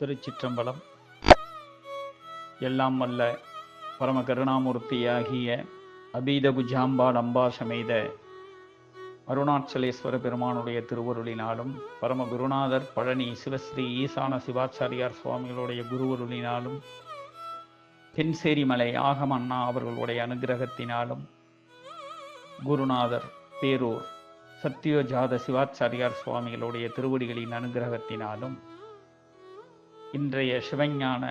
திருச்சிற்றம்பலம். எல்லாம் வல்ல பரம கருணாமூர்த்தியாகிய அபீத குஜாம்பாள் அம்பா சமேத அருணாச்சலேஸ்வர பெருமானுடைய திருவருளினாலும் பரம குருநாதர் பழனி சிவஸ்ரீ ஈசான சிவாச்சாரியார் சுவாமிகளுடைய குருவருளினாலும் தென்சேரிமலை ஆகம் அண்ணா அவர்களுடைய அனுகிரகத்தினாலும் குருநாதர் பேரூர் சத்யோஜாத சிவாச்சாரியார் சுவாமிகளுடைய திருவடிகளின் அனுகிரகத்தினாலும் இன்றைய சிவஞான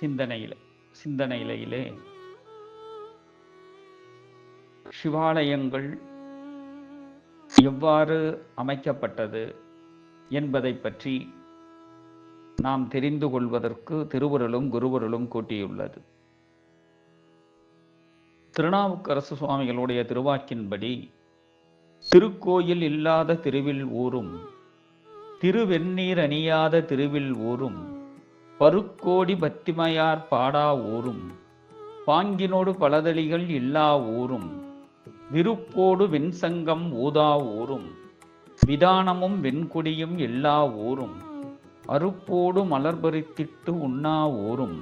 சிந்தனையில் சிந்தனையிலே சிவாலயங்கள் எவ்வாறு அமைக்கப்பட்டது என்பதை பற்றி நாம் தெரிந்து கொள்வதற்கு திருவருளும் குருவருளும் கூட்டியுள்ளது. திருநாவுக்கரசு சுவாமிகளுடைய திருவாக்கின்படி திருக்கோயில் இல்லாத திருவில் ஊரும் திருவெண்ணீர் அணியாத திருவில் ஊரும் பருக்கோடி பத்திமையார் பாடா ஊரும் பாங்கினோடு பலதளிகள் இல்லா ஊரும் விருப்போடு வெண்சங்கம் ஊதா ஊரும் விதானமும் வெண்குடியும் எல்லா ஊரும் அருப்போடு மலர்பறித்திட்டு உண்ணா ஊரும்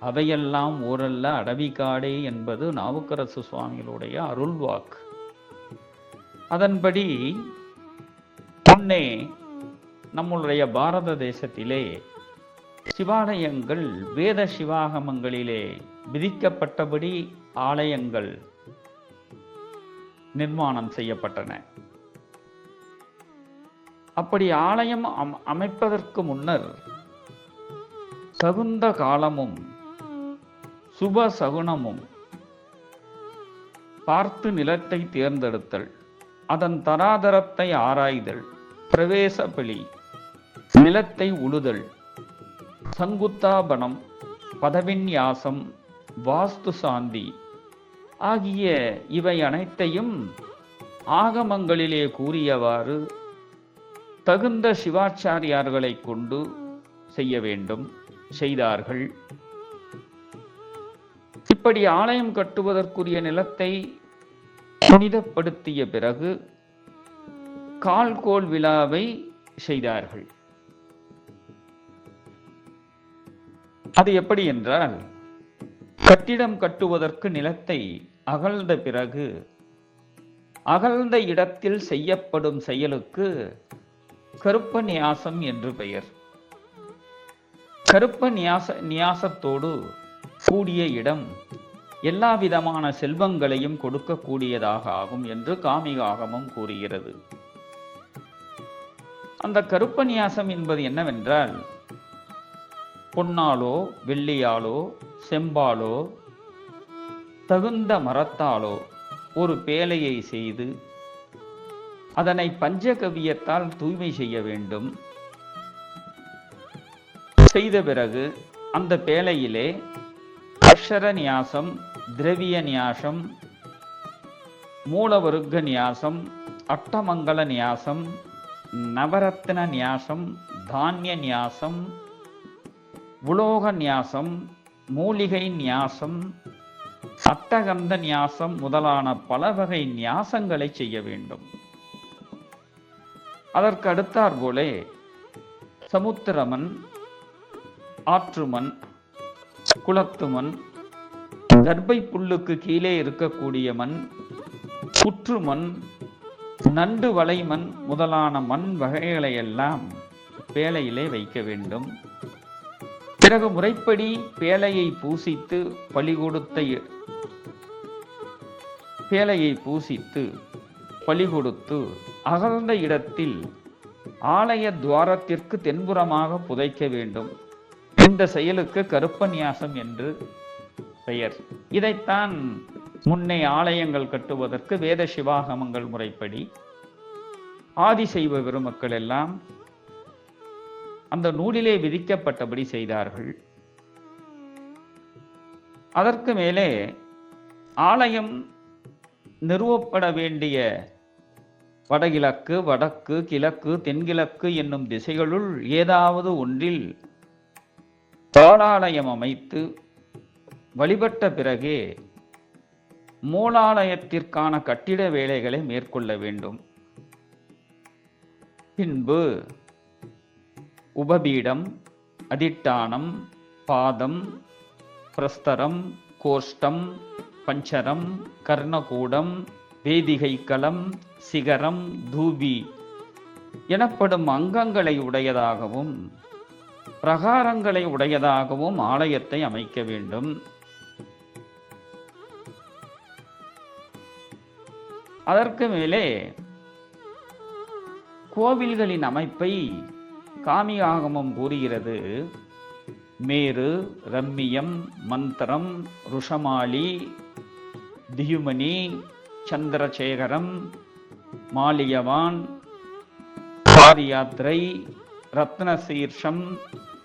அவையெல்லாம் ஊரல்ல அடவிகாடே என்பது நாவுக்கரசு சுவாமிகளுடைய அருள்வாக்கு. அதன்படி பொன்னே நம்முடைய பாரத தேசத்திலே சிவாலயங்கள் வேத சிவாகமங்களிலே விதிக்கப்பட்டபடி ஆலயங்கள் நிர்மாணம் செய்யப்பட்டன. அப்படி ஆலயம் அம் அமைப்பதற்கு முன்னர் தகுந்த காலமும் சுப சகுனமும் பார்த்து நிலத்தை தேர்ந்தெடுத்தல் அதன் தராதரத்தை ஆராய்தல் பிரவேச பலி நிலத்தை உழுதல் சங்குத்தாபனம் பதவின்யாசம் வாஸ்து சாந்தி ஆகிய இவை அனைத்தையும் ஆகமங்களிலே கூறியவாறு தகுந்த சிவாச்சாரியார்களை கொண்டு செய்ய வேண்டும் செய்தார்கள். இப்படி ஆலயம் கட்டுவதற்குரிய நிலத்தை புனிதப்படுத்திய பிறகு கால்கோள் விழாவை செய்தார்கள். அது எப்படி என்றால் கட்டிடம் கட்டுவதற்கு நிலத்தை அகழ்ந்த பிறகு அகழ்ந்த இடத்தில் செய்யப்படும் செயலுக்கு கருப்ப நியாசம் என்று பெயர். கருப்ப நியாச நியாசத்தோடு கூடிய இடம் எல்லா விதமான செல்வங்களையும் கொடுக்கக்கூடியதாக ஆகும் என்று காமிகாகமும் கூறுகிறது. அந்த கருப்ப நியாசம் என்பது என்னவென்றால் பொன்னாலோ வெள்ளியாலோ செம்பாலோ தகுந்த மரத்தாலோ ஒரு பேலையை செய்து அதனை பஞ்சகவியத்தால் தூய்மை செய்ய வேண்டும். செய்த பிறகு அந்த பேலையிலே அக்ஷர நியாசம் திரவிய நியாசம் மூலவருக்க நியாசம் அட்டமங்கல நியாசம் நவரத்ன நியாசம் தானிய நியாசம் உலோக நியாசம் மூலிகை நியாசம் அட்டகந்த நியாசம் முதலான பல வகை நியாசங்களை செய்ய வேண்டும். அதற்கு அடுத்தாற் போலே சமுத்திரமன் ஆற்றுமன் குளத்துமன் கர்ப்பை புல்லுக்கு கீழே இருக்கக்கூடிய மண் புற்றுமண் நண்டு வளைமண் முதலான மண் வகைகளை எல்லாம் வேலையிலே வைக்க வேண்டும். பிறகு முறைப்படி பேலையை பூசித்து பலி கொடுத்த பேலையை பூசித்து பலி கொடுத்து அகழ்ந்த இடத்தில் ஆலய துவாரத்திற்கு தென்புறமாக புதைக்க வேண்டும். இந்த செயலுக்கு கருப்பநியாசம் என்று பெயர். இதைத்தான் முன்னே ஆலயங்கள் கட்டுவதற்கு வேத சிவாகமங்கள் முறைப்படி ஆதிசைவ பெருமக்கள் எல்லாம் அந்த நூலிலே விதிக்கப்பட்டபடி செய்தார்கள். அதற்கு மேலே ஆலயம் நிறுவப்பட வேண்டிய வடகிழக்கு வடக்கு கிழக்கு தென்கிழக்கு என்னும் திசைகளுள் ஏதாவது ஒன்றில் பாலாலயம் அமைத்து வழிபட்ட பிறகே மூலாலயத்திற்கான கட்டிட வேலைகளை மேற்கொள்ள வேண்டும். பின்பு உபபீடம் அதிட்டானம் பாதம் பிரஸ்தரம் கோஷ்டம் பஞ்சரம் கர்ணகூடம் வேதிகைக்களம் சிகரம் தூபி எனப்படும் அங்கங்களை உடையதாகவும் பிரகாரங்களை உடையதாகவும் ஆலயத்தை அமைக்க வேண்டும். அதற்கு மேலே கோவில்களின் அமைப்பை காமி ஆகமம் கூறுகிறது. மேரு ரம்மியம் மந்திரம் ருஷமாளி தியுமணி சந்திரசேகரம் மாலியவான் பாரியாத்திரை ரத்னசீர்ஷம்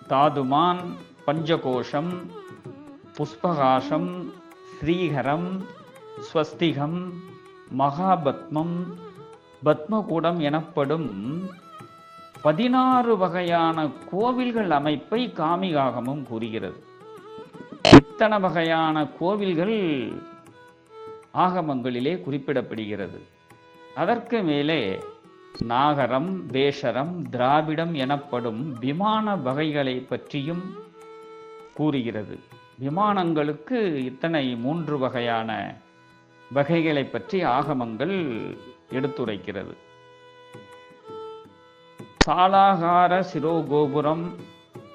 தாதுமான் பஞ்சகோஷம் புஷ்பகாசம் ஸ்ரீகரம் ஸ்வஸ்திகம் மகாபத்மம் பத்மகூடம் எனப்படும் பதினாறு வகையான கோவில்கள் அமைப்பை காமிகாகமும் கூறுகிறது. இத்தனை வகையான கோவில்கள் ஆகமங்களிலே குறிப்பிடப்படுகிறது. அதற்கு மேலே நாகரம் வேஷரம் திராவிடம் எனப்படும் விமான வகைகளை பற்றியும் கூறுகிறது. விமானங்களுக்கு இத்தனை மூன்று வகையான வகைகளை பற்றி ஆகமங்கள் எடுத்துரைக்கிறது. சாலாகார சிரோகோபுரம்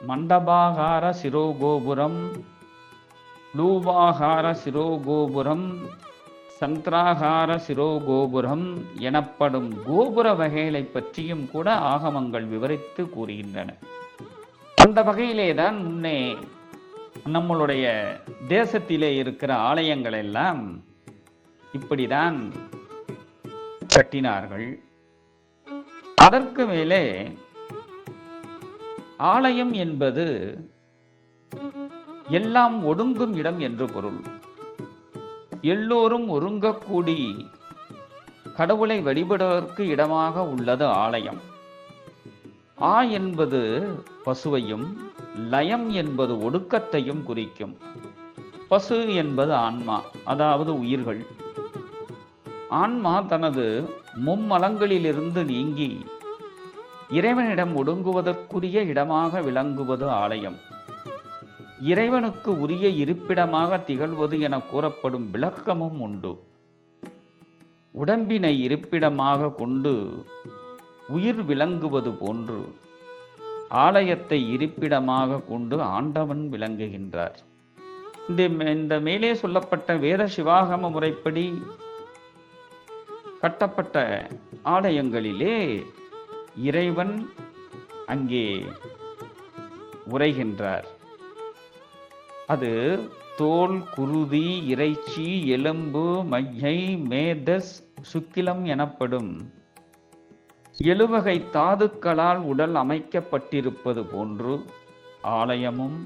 மண்டபாகார சிரோகோபுரம் லூபாகார சிரோகோபுரம் சந்திராகார சிரோகோபுரம் எனப்படும் கோபுர வகைகளை பற்றியும் கூட ஆகமங்கள் விவரித்து கூறுகின்றன. அந்த வகையிலே தான் முன்னே நம்மளுடைய தேசத்திலே இருக்கிற ஆலயங்கள் எல்லாம் இப்படிதான் கட்டினார்கள். அதற்கு மேலே ஆலயம் என்பது எல்லாம் ஒடுங்கும் இடம் என்று பொருள். எல்லோரும் ஒருங்கக்கூடி கடவுளை வழிபடுவதற்கு இடமாக உள்ளது ஆலயம். ஆ என்பது பசுவையும் லயம் என்பது ஒடுக்கத்தையும் குறிக்கும். பசு என்பது ஆன்மா அதாவது உயிர்கள். ஆன்மா தனது மும்மலங்களிலிருந்து நீங்கி இறைவனிடம் ஒடுங்குவதற்குரிய இடமாக விளங்குவது ஆலயம். இறைவனுக்கு உரிய இருப்பிடமாக திகழ்வது என கூறப்படும் விளக்கமும் உண்டு. உடம்பினை இருப்பிடமாக கொண்டு உயிர் விளங்குவது போன்று ஆலயத்தை இருப்பிடமாக கொண்டு ஆண்டவன் விளங்குகின்றார். இந்த இந்த மேலே சொல்லப்பட்ட வேத சிவாகம முறைப்படி கட்டப்பட்ட ஆலயங்களிலே இறைவன் அங்கே உரைகின்றார். அது தோல் குருதி இறைச்சி எலும்பு மையை மேதஸ் சுக்கிலம் எனப்படும் எழுவகை தாதுக்களால் உடல் அமைக்கப்பட்டிருப்பது போன்று ஆலயமும்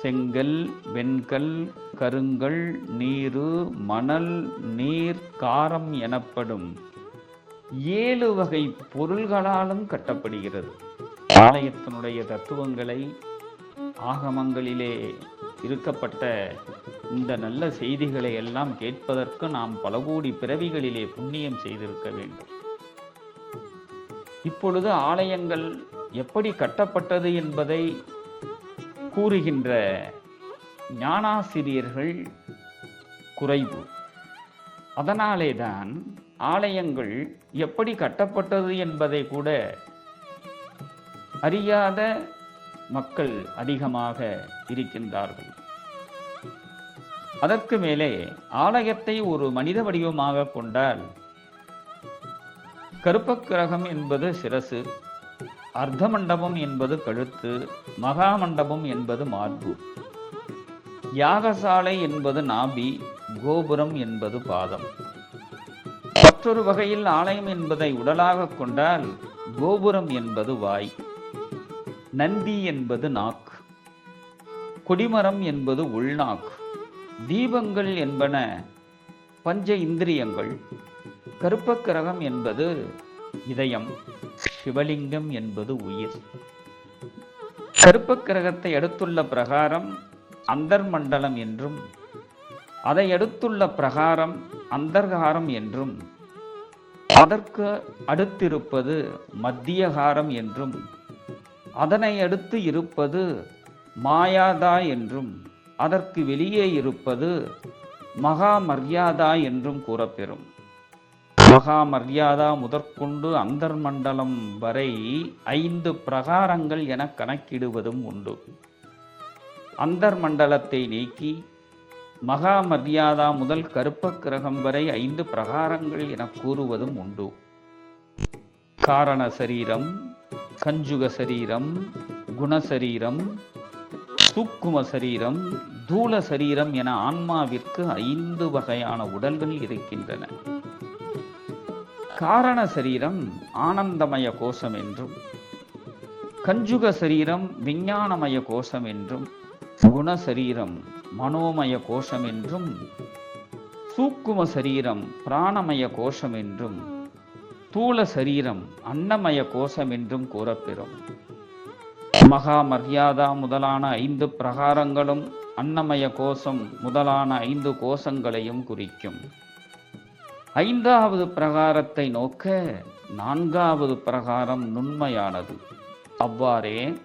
செங்கல் வெண்கல் கருங்கல் நீரு மணல் நீர் காரம் எனப்படும் ஏழு வகை பொருள்களாலும் கட்டப்படுகிறது. ஆலயத்தினுடைய தத்துவங்களை ஆகமங்களிலே இருக்கப்பட்ட இந்த நல்ல செய்திகளை எல்லாம் கேட்பதற்கு நாம் பல கோடி பிறவிகளிலே புண்ணியம் செய்திருக்க வேண்டும். இப்பொழுது ஆலயங்கள் எப்படி கட்டப்பட்டது என்பதை கூறுகின்ற ஞானாசிரியர்கள் குறைவு. அதனாலே தான் ஆலயங்கள் எப்படி கட்டப்பட்டது என்பதை கூட அறியாத மக்கள் அதிகமாக இருக்கின்றார்கள். அதற்கு மேலே ஆலயத்தை ஒரு மனித வடிவமாக கொண்டால் கருப்பக்கிரகம் என்பது சிரசு அர்த்த மண்டபம் என்பது கழுத்து மகா மண்டபம் என்பது மார்பு. யாகசாலை என்பது நாபி கோபுரம் என்பது பாதம். மற்றொரு வகையில் ஆலயம் என்பதை உடலாக கொண்டால் கோபுரம் என்பது வாய் நந்தி என்பது நாக்கு கொடிமரம் என்பது உள்நாக்கு தீபங்கள் என்பன பஞ்ச இந்திரியங்கள் கருப்பக்கிரகம் என்பது இதயம். சிவலிங்கம் என்பது உயிர். கருப்பக்கிரகத்தை அடுத்துள்ள பிரகாரம் அந்தர்மண்டலம் என்றும் அதை அடுத்துள்ள பிரகாரம் அந்தர்காரம் என்றும் அதற்கு அடுத்திருப்பது மத்தியகாரம் என்றும் அதனை அடுத்து இருப்பது மாயாதா என்றும் அதற்கு வெளியே இருப்பது மகா மரியாதா என்றும் கூறப்பெறும். மகா மரியாதா முதற்கொண்டு அந்தர்மண்டலம் வரை ஐந்து பிரகாரங்கள் என கணக்கிடுவதும் உண்டு. அந்தர்மண்டலத்தை நீக்கி மகா மரியாதா முதல் கருப்ப கிரகம் வரை ஐந்து பிரகாரங்கள் என கூறுவதும் உண்டு. காரண சரீரம் கஞ்சுக சரீரம் குணசரீரம் சூக்கும சரீரம் தூள சரீரம் என ஆன்மாவிற்கு ஐந்து வகையான உடல்கள் இருக்கின்றன. காரண சரீரம் ஆனந்தமய கோஷம் என்றும் கஞ்சுக சரீரம் விஞ்ஞானமய கோஷம் என்றும் குண சரீரம் மனோமய கோஷம் என்றும் சூக்கும சரீரம் பிராணமய கோஷம் என்றும் தூல சரீரம் அன்னமய கோஷம் என்றும் கூறப்பெறும். மகா மரியாதா முதலான ஐந்து பிரகாரங்களும் அன்னமய கோஷம் முதலான ஐந்து கோஷங்களையும் குறிக்கும். ஐந்தாவது பிரகாரத்தை நோக்க நான்காவது பிரகாரம் நுண்மையானது. அவ்வாறே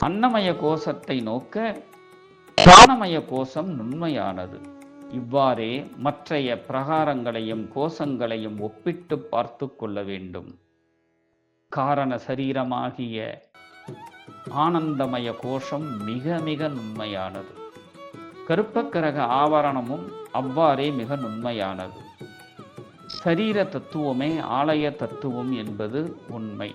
அன்னமய கோஷத்தை நோக்க பிராணமய கோஷம் நுண்மையானது. இவ்வாறே மற்றைய பிரகாரங்களையும் கோஷங்களையும் ஒப்பிட்டு பார்த்து கொள்ள வேண்டும். காரண சரீரமாகிய ஆனந்தமய கோஷம் மிக மிக நுண்மையானது. கருப்பக்கிரக ஆவரணமும் அவ்வாறே மிக நுண்மையானது. சரீர தத்துவமே ஆலய தத்துவம் என்பது உண்மை.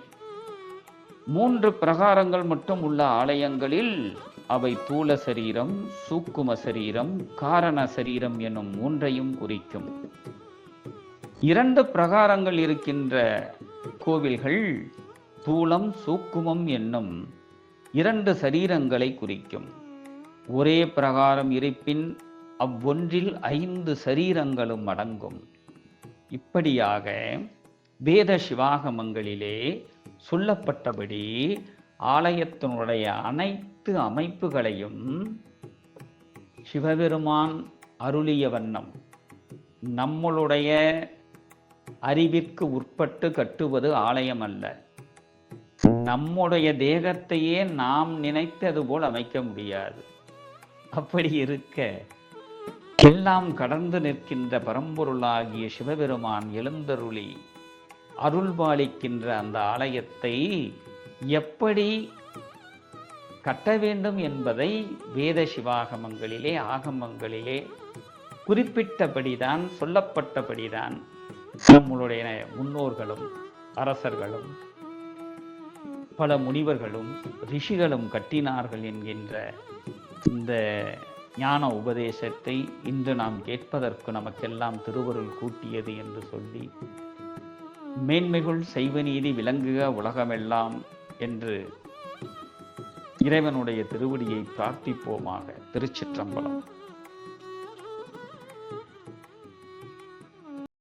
மூன்று பிரகாரங்கள் மட்டும் உள்ள ஆலயங்களில் அவை தூல சரீரம் சூக்கும சரீரம் காரண சரீரம் என்னும் மூன்றையும் குறிக்கும். இரண்டு பிரகாரங்கள் இருக்கின்ற கோவில்கள் தூளம் சூக்குமம் என்னும் இரண்டு சரீரங்களை குறிக்கும். ஒரே பிரகாரம் இருப்பின் அவ்வொன்றில் ஐந்து சரீரங்களும் அடங்கும். இப்படியாக வேத சிவாகமங்களிலே சொல்லப்பட்டபடி ஆலயத்தினுடைய அனைத்து அமைப்புகளையும் சிவபெருமான் அருளிய வண்ணம் நம்மளுடைய அறிவிற்கு உட்பட்டு கட்டுவது ஆலயம் அல்ல நம்முடைய தேகத்தையே நாம் நினைத்தது போல் அமைக்க முடியாது. அப்படி இருக்க எல்லாம் கடந்து நிற்கின்ற பரம்பொருளாகிய சிவபெருமான் எழுந்தருளி அருள்பாலிக்கின்ற அந்த ஆலயத்தை எப்படி கட்ட வேண்டும் என்பதை வேத சிவாகமங்களிலே ஆகமங்களிலே குறிப்பிட்டபடிதான் சொல்லப்பட்டபடிதான் நம்மளுடைய முன்னோர்களும் அரசர்களும் பல முனிவர்களும் ரிஷிகளும் கட்டினார்கள் என்கின்ற இந்த ஞான உபதேசத்தை இன்று நாம் கேட்பதற்கு நமக்கெல்லாம் திருவருள் கூட்டியது என்று சொல்லி மேன்மைகள் செய்வநீதி விளங்குக உலகமெல்லாம் என்று இறைவனுடைய திருவடியை பிரார்த்திப்போமாக திருச்சிற்றம்பலம்.